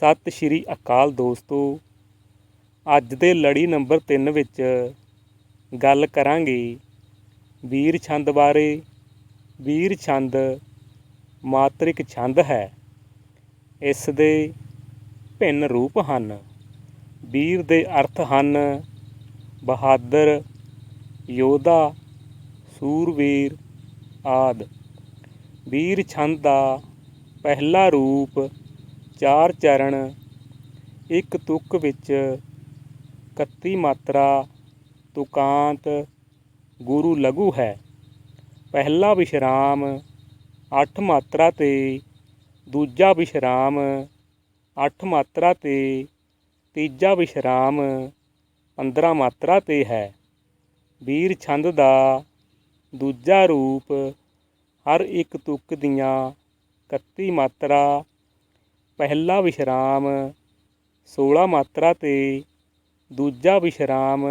ਸਤਿ ਸ਼੍ਰੀ ਅਕਾਲ ਦੋਸਤੋ। ਅੱਜ ਦੇ ਲੜੀ ਨੰਬਰ 3 ਵਿੱਚ ਗੱਲ ਕਰਾਂਗੇ ਵੀਰ ਛੰਦ ਬਾਰੇ। ਵੀਰ ਛੰਦ ਮਾਤ੍ਰਿਕ ਛੰਦ ਹੈ। ਇਸ ਦੇ ਭਿੰਨ ਰੂਪ ਹਨ। ਵੀਰ ਦੇ ਅਰਥ ਹਨ, ਬਹਾਦਰ, ਯੋਧਾ, ਸੂਰਵੀਰ ਆਦ। ਵੀਰ ਛੰਦ ਦਾ ਪਹਿਲਾ ਰੂਪ ਚਾਰ ਚਰਨ, ਇੱਕ ਤੁਕ ਵਿੱਚ 31 ਮਾਤਰਾ ਤੁਕਾਂਤ ਗੁਰੂ ਲਘੂ ਹੈ। ਪਹਿਲਾ ਵਿਸ਼ਰਾਮ 8 ਮਾਤਰਾ ਤੇ, ਦੂਜਾ ਵਿਸ਼ਰਾਮ 8 ਮਾਤਰਾ ਤੇ, ਤੀਜਾ ਵਿਸ਼ਰਾਮ 15 ਮਾਤਰਾ ਤੇ ਹੈ। ਵੀਰ ਛੰਦ ਦਾ ਦੂਜਾ ਰੂਪ ਹਰ ਇੱਕ ਤੁਕ ਦੀਆਂ 31 ਮਾਤਰਾ ਪਹਿਲਾ ਵਿਸ਼ਰਾਮ 16 ਮਾਤਰਾ ਤੇ, ਦੂਜਾ ਵਿਸ਼ਰਾਮ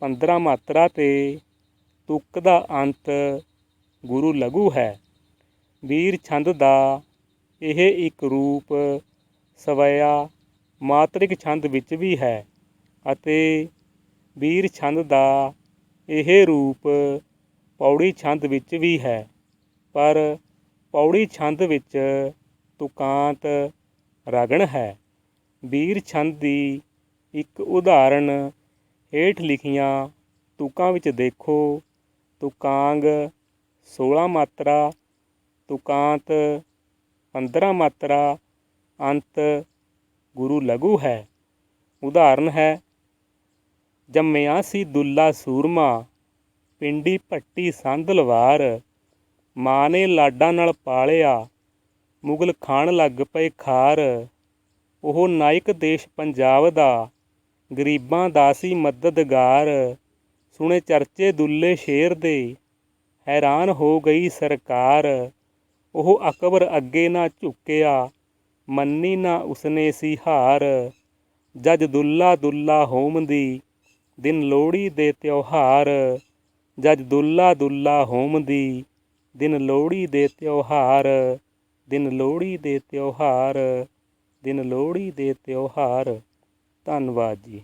15 ਮਾਤਰਾ ਤੇ, ਤੁਕ ਦਾ ਅੰਤ ਗੁਰੂ ਲਘੂ ਹੈ। ਵੀਰ ਛੰਦ ਦਾ ਇਹ ਇੱਕ ਰੂਪ ਸਵਇਆ ਮਾਤਰਿਕ ਛੰਦ ਵਿੱਚ ਵੀ ਹੈ ਅਤੇ ਵੀਰ ਛੰਦ ਦਾ ਇਹ ਰੂਪ ਪੌੜੀ ਛੰਦ ਵਿੱਚ ਵੀ ਹੈ। ਪਰ ਪੌੜੀ ਛੰਦ ਵਿੱਚ ਤੁਕਾਂਤ ਰਗਣ ਹੈ। ਵੀਰ ਛੰਦ ਦੀ ਇੱਕ ਉਦਾਹਰਣ ਹੇਠ ਲਿਖੀਆਂ, ਤੁਕਾਂ ਵਿੱਚ ਦੇਖੋ, ਤੁਕਾਂਗ 16 ਮਾਤਰਾ, ਤੁਕਾਂਤ 15 ਮਾਤਰਾ, ਅੰਤ ਗੁਰੂ ਲਘੂ ਹੈ। ਉਦਾਹਰਨ ਹੈ ਜੰਮਿਆ ਸੀ ਦੁੱਲਾ ਸੂਰਮਾ, ਪਿੰਡੀ ਭੱਟੀ ਸੰਦਲਵਾਰ ਮਾਂ ਨੇ ਲਾਡਾਂ ਨਾਲ ਪਾਲਿਆ ਮੁਗਲ ਖਾਣ ਲੱਗ ਪਏ ਖਾਰ। ਉਹ ਨਾਇਕ ਦੇਸ਼ ਪੰਜਾਬ ਦਾ, ਗਰੀਬਾਂ ਦਾ ਸੀ ਮਦਦਗਾਰ। ਸੁਣੇ ਚਰਚੇ ਦੁੱਲੇ ਸ਼ੇਰ ਦੇ, ਹੈਰਾਨ ਹੋ ਗਈ ਸਰਕਾਰ। ਉਹ ਅਕਬਰ ਅੱਗੇ ਨਾ ਝੁਕਿਆ, ਮੰਨੀ ਨਾ ਉਸਨੇ ਸੀ ਹਾਰ। ਜਦ ਦੁੱਲਾ ਦੁੱਲਾ ਹੋਮਦੀ ਦਿਨ ਲੋਹੜੀ ਦੇ ਤਿਉਹਾਰ। ਜਦ ਦੁੱਲਾ ਦੁੱਲਾ ਹੋਮਦੀ ਦਿਨ ਲੋਹੜੀ ਦੇ ਤਿਉਹਾਰ। ਦਿਨ ਲੋਹੜੀ ਦੇ ਤਿਉਹਾਰ ਦਿਨ ਲੋਹੜੀ ਦੇ ਤਿਉਹਾਰ। ਧੰਨਵਾਦ ਜੀ।